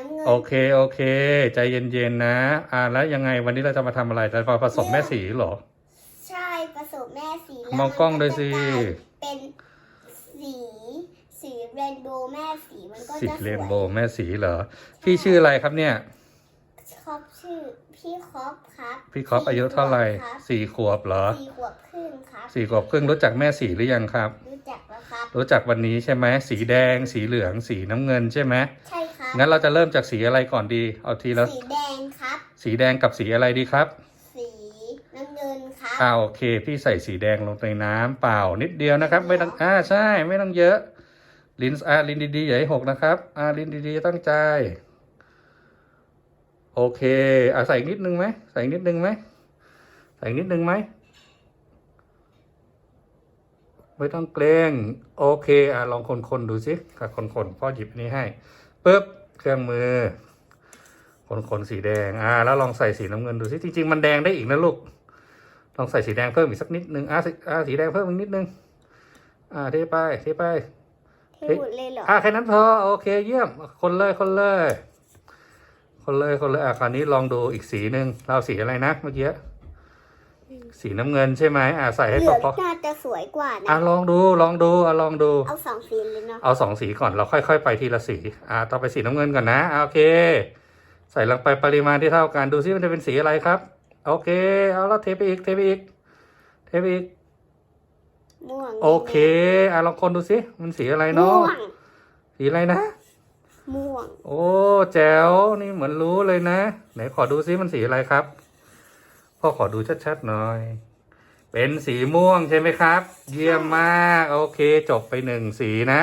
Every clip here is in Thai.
น้ำเงินโอเคโอเค ใจเย็นๆนะ อ่าแล้วยังไงวันนี้เราจะมาทำอะไรจะมาผสมแม่สีเหรอ ใช่ผสมแม่สีแล้วมองกล้องด้วยสิ มันก็จะกลายเป็นสีสีเรนโบว์แม่สีมันก็สีจะสเรวยนโบว์แม่สีเหรอ พี่ชื่ออะไรครับเนี่ย ครอบชื่อพี่ครอบครับพี่คอปอายุเท่าไหร่ครับสี่ขวบเหรอสี่ขวบครึ่งครับสี่ขวบครึ่งรู้จักแม่สีหรือยังครับ รู้จักแล้วครับ รู้จักวันนี้ใช่ไหมสีแดง สีเหลือง สีน้ำเงินใช่ไหมใช่ครับงั้นเราจะเริ่มจากสีอะไรก่อนดีเอาทีละสีแดงครับ สีแดงกับสีอะไรดีครับ สีน้ำเงินครับอ่าโอเค พี่ใส่สีแดงลงในน้ำเปล่านิดเดียวนะครับ ไม่ต้องอ่าใช่ ไม่ต้องเยอะ ลิ้นอ่าลิ้นดีๆอย่าให้หกนะครับอ่าลิ้นดีๆตั้งใจ โอเคอ่าใส่อีกนิดนึงไหมใส่อีกนิดนึงไหมใส่อีกนิดนึงไหมไม่ต้องเกรงโอเคอ่าลองคนๆดูสิค่ะคนๆพ่อหยิบอันนี้ให้ปึ๊บเครื่องมือ คนๆสีแดงอ่าแล้วลองใส่สีน้ำเงินดูสิจริง ๆ มันแดงได้อีกนะลูกลองใส่สีแดงเพิ่มอีกสักนิดนึงอะสีอะสีแดงเพิ่มอีกนิดนึงอ่าเทไปเทไปเทหมดเลยเหรออะแค่นั้นพอโอเคเยี่ยมคนเลยคนเลย คนเลยคนเลยอะคราวนี้ลองดูอีกสีหนึ่งเราสีอะไรนะเมื่อกี้สีน้ำเงินใช่ไหมอะใส่ให้เหพลือองพอน่าจะสวยกว่าอะนะลองดูลองดูอะลองดูเอาสองสีเลยเนาะเอาสองสีก่อนเราค่อย ๆ ไปทีละสีอ่าต่อไปสีน้ำเงินก่อนนะอะโอเค ใส่ลงไปปริมาณที่เท่ากันดูซิมันจะเป็นสีอะไรครับ โอเค เอาแล้วเทไปอีกเทไปอีกเทไปอีกม่วงโอเคอะลองคนดูสิมันสีอะไรม่เนาะวงสีอะไรนะ ม่วง โอ้แจ๋วนี่เหมือนรู้เลยนะ ไหนขอดูซิมันสีอะไรครับ พ่อขอดูชัดๆหน่อย เป็นสีม่วงใช่ไหมครับ เยี่ยมมากโอเค จบไปหนึ่งสีนะ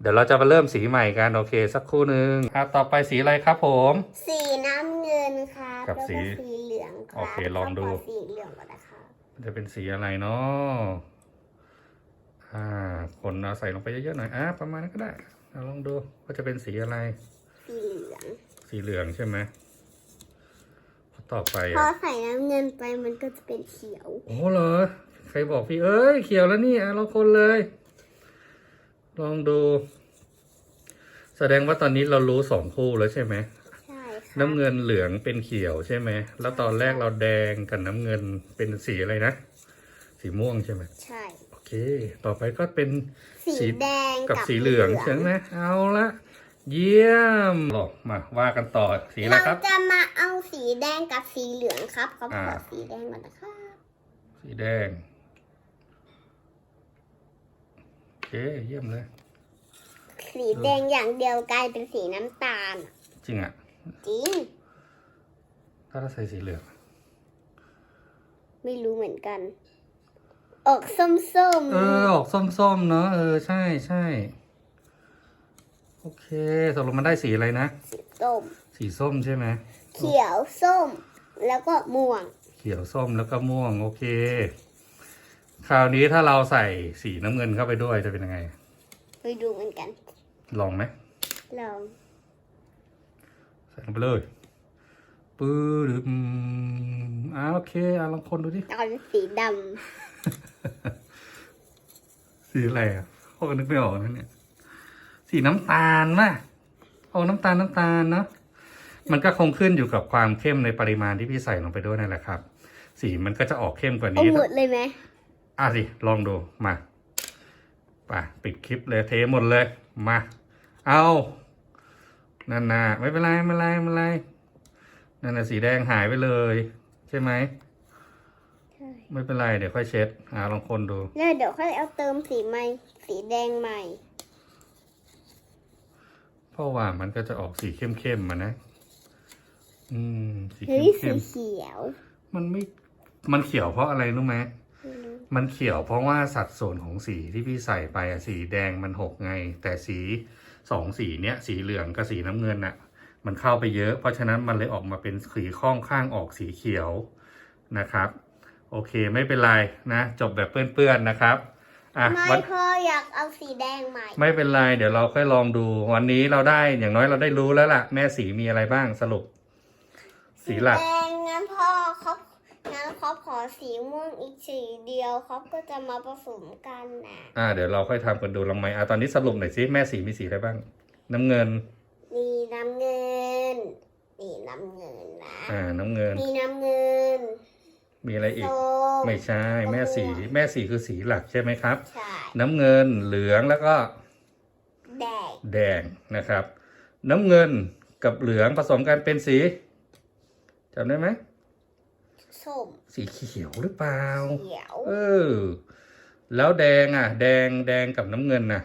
เดี๋ยวเราจะมาเริ่มสีใหม่กันโอเค สักครู่หนึ่งอะต่อไปสีอะไรครับผม สีน้ำเงินครับกับแล้วสีก็สีเหลืองครับโอเคลองดู ขสีเหลืองก่อนนะคะมันจะเป็นสีอะไรเนาะอ่าคนเอาใส่ลงไปเยอะๆหน่อยอะประมาณนั้นก็ได้ เอาลองดูว่าจะเป็นสีอะไร สีเหลือง สีเหลืองใช่ไหมต่อไปพออะใส่น้ำเงินไปมันก็จะเป็นเขียว โอ้เหรอ ใครบอกพี่เอ้ยเขียวแล้วนี่อะเราคนเลย ลองดู แสดงว่าตอนนี้เรารู้สองคู่แล้วใช่ไหมใช่ค่ะน้ำเงินเหลืองเป็นเขียวใช่ไหม แล้วตอนแรกเราแดงกับน้ำเงินเป็นสีอะไรนะ สีม่วงใช่ไหมใช่โอ เค ต่อไปก็เป็นสีสีแดงกับสีเหลืองใช่ไหมเอาละเยี่ยมหลอกมาว่ากันต่อสีอะไรเราครับจะมาเอาสีแดงกับสีเหลืองครับเขาขอ่าอสีแดงก่อนนะคะสีแดงโอเคเยี่ยมเลย สีแดงอย่างเดียวกลายเป็นสีน้ำตาล จริงอะ จริง ถ้าเราใส่สีเหลือง ไม่รู้เหมือนกัน ออกส้มๆเออ ออกส้มๆเนอะเออใช่ใช่โอเคตกลงมันได้สีอะไรนะ สีส้มสีส้มใช่ไหมเขียวส้ม แล้วก็ม่วง เขียวส้มแล้วก็ม่วง โอเค คราวนี้ถ้าเราใส่สีน้ำเงินเข้าไปด้วยจะเป็นยังไง ไปดูเหมือนกัน ลองไหมลอง ใส่ลงไปเลยปื้ดอืมอ่าโอเคอะลองคนดูดิตอนสีด สีอะไรอะพ่อก็นึกไม่ออกนะเนี่ย สีน้ำตาลป่ะโอ้น้ำตาลน้ำตาลเนาะมันก็คงขึ้นอยู่กับความเข้มในปริมาณที่พี่ใส่ลงไปด้วยนั่นแหละครับ สีมันก็จะออกเข้มกว่าำเอานี้หมดเลยไหมอะสิลองดูมาไปปิดคลิปเลยเทหมดเลยมา เอานั่นนะไม่เป็นไรไม่เป็นไรไม่เป็นไรนั่นนะสีแดงหายไปเลย ใช่ไหมใช่ ไม่เป็นไร เดี๋ยวค่อยเช็ดอ่าลองคนดู แล้วเดี๋ยวค่อยเอาเติมสีใหม่ สีแดงใหม่ เพราะว่ามันก็จะออกสีเข้มๆมานะ อืม สีเฮ้ยสีเข้มเขียว ๆมันไม่ มันเขียวเพราะอะไรรู้ไหมไม่รู้มันเขียวเพราะว่าสัดส่วนของสีที่พี่ใส่ไปอะสีแดงมันหกไง แต่สีสองสีเนี้ยสีเหลืองกับสีน้ำเงินอะมันเข้าไปเยอะ เพราะฉะนั้นมันเลยออกมาเป็นสีข้องข้างออกสีเขียวนะครับ โอเคไม่เป็นไรนะจบแบบเปื้อนๆนะครับอะไม่วันพ่ออยากเอาสีแดงใหม่ ไม่เป็นไรเดี๋ยวเราค่อยลองดู วันนี้เราได้อย่างน้อยเราได้รู้แล้วล่ะ แม่สีมีอะไรบ้างสรุป สีหลัก แดงงั้นพ่อเขางั้นเขาขอสีม่วงอีกสีเดียวเขาก็จะมาผสมกันนะอ่าเดี๋ยวเราค่อยทำกันดูลองไหมอะตอนนี้สรุปหน่อยสิแม่สีมีสีอะไรบ้าง น้ำเงิน มีน้ำเงินน้ำเงินนะ อ่า น้ำเงิน มีน้ำเงิน มีอะไรอีกส้มไม่ใช่ แม่สี แม่สีคือสีหลักใช่ไหมครับ ใช่ น้ำเงินเหลืองแล้วก็ แดง แดงนะครับ น้ำเงินกับเหลืองผสมกันเป็นสีจำได้ไหมส้ม สีเขียวหรือเปล่า เขียว เออ แล้วแดงอะ แดงแดงกับน้ำเงินน่ะ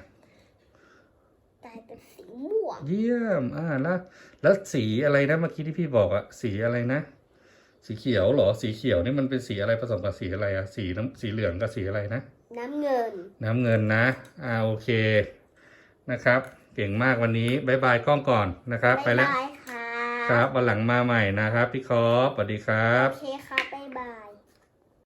กลายเป็นสีม่วง เยี่ยม อ่าแล้วแล้วสีอะไรนะเมื่อกี้ที่พี่บอกอะสีอะไรนะ สีเขียวเหรอ สีเขียวนี่มันเป็นสีอะไรผสมกับสีอะไรอะสีน้ำสีเหลืองกับสีอะไรนะ น้ำเงิน น้ำเงินนะอ่าโอเคนะครับ เก่งมากวันนี้บายบายกล้องก่อนนะครับ ไปบ๊ายแล้วบายค่ะครับวันหลังมาใหม่นะครับพี่คอฟสวัสดีครับ โอเคค่ะ